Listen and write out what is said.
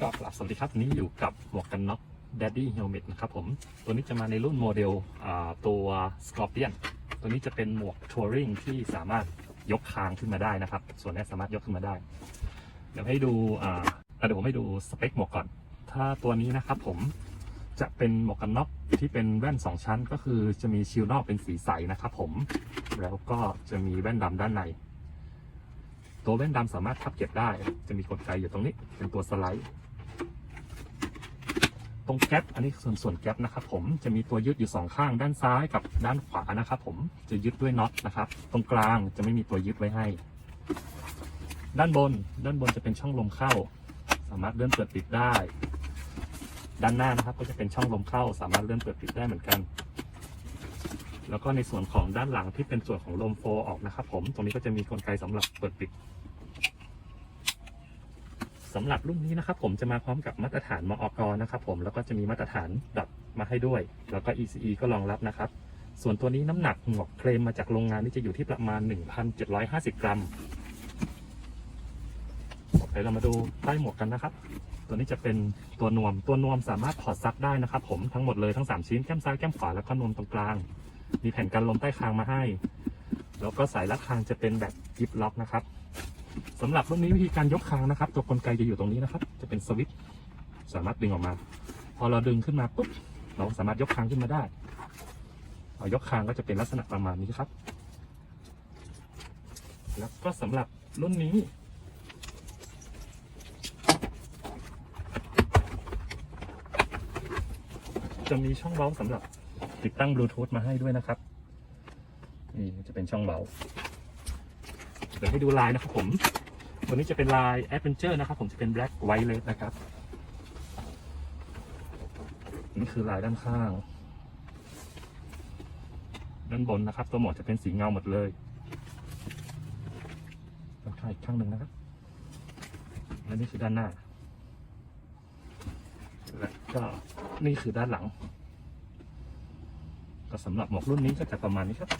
ก็กลับสวัสดีครับนี้อยู่กับหมวกกันน็อก Daddy Helmet นะครับผม ตัวนี้จะมาในรุ่นโมเดลตัว Scorpion ตัวนี้จะเป็นหมวกทัวริงที่สามารถยกคางขึ้นมาได้นะครับ ส่วนนี้สามารถยกขึ้นมาได้ เดี๋ยวให้ดูเดี๋ยวผมให้ดูสเปคหมวกก่อน ถ้าตัวนี้นะครับผมจะเป็นหมวกกันน็อกที่เป็นแว่น 2 ชั้น ก็คือจะมีชิลนอกเป็นสีใสนะครับผม แล้วก็จะมีแว่นดำด้านในตัวแว่นดำสามารถพับเก็บได้ จะมีกลไกอยู่ตรงนี้ เป็นตัวสไลด์ ตรงแก๊ปอันนี้ส่วนส่วนแก๊ปนะครับผมจะมีตัวยึดอยู่สองข้างด้านซ้ายกับด้านขวานะครับผมจะยึดด้วยน็อตนะครับตรงกลางจะไม่มีตัวยึดไว้ให้ ด้านบนด้านบนจะเป็นช่องลมเข้า สามารถเลื่อนเปิดปิดได้ ด้านหน้านะครับก็จะเป็นช่องลมเข้า สามารถเลื่อนเปิดปิดได้เหมือนกัน แล้วก็ในส่วนของด้านหลังที่เป็นส่วนของลมโฟออกนะครับผมตรงนี้ก็จะมีกลไกสำหรับเปิดปิด สำหรับรุ่นนี้นะครับผมจะมาพร้อมกับมาตรฐานมอกนะครับผมแล้วก็จะมีมาตรฐานดับมาให้ด้วย แล้วก็ ECE ก็รองรับนะครับ ส่วนตัวนี้น้ำหนักหมวกเคลมมาจากโรงงานที่จะอยู่ที่ประมาณ 1,750 กรัมเดี๋ยวเรามาดูใต้หมวกกันนะครับ ตัวนี้จะเป็นตัวนวม ตัวนวมสามารถถอดซักได้นะครับ ผมทั้งหมดเลยทั้ง 3 ชิ้นแก้มซ้ายแก้มขวาแล้วก็นวมตรงกลาง มีแผ่นกันลมใต้คางมาให้ แล้วก็สายรัดคางจะเป็นแบบกิฟล็อกนะครับ สำหรับรุ่นนี้วิธีการยกคางนะครับ ตัวกลไกจะอยู่ตรงนี้นะครับ จะเป็นสวิตช์สามารถดึงออกมา พอเราดึงขึ้นมาปุ๊บเราสามารถยกคางขึ้นมาได้เอายกคางก็จะเป็นลักษณะประมาณนี้ครับ แล้วก็สำหรับรุ่นนี้จะมีช่องเว้าสำหรับติดตั้งบลูทูธมาให้ด้วยนะครับ นี่จะเป็นช่องเว้า เดี๋ยวให้ดูลายนะครับผมตัวนี้จะเป็นลาย Adventure นะครับผมจะเป็น Black White Red นะครับ นี่คือลายด้านข้าง ด้านบนนะครับ ตัวหมวกจะเป็นสีเงาหมดเลยด้านข้างอีกข้างหนึ่งนะครับและนี่คือด้านหน้า และก็นี่คือด้านหลัง ก็สำหรับหมวกรุ่นนี้ก็จะประมาณนี้ครับ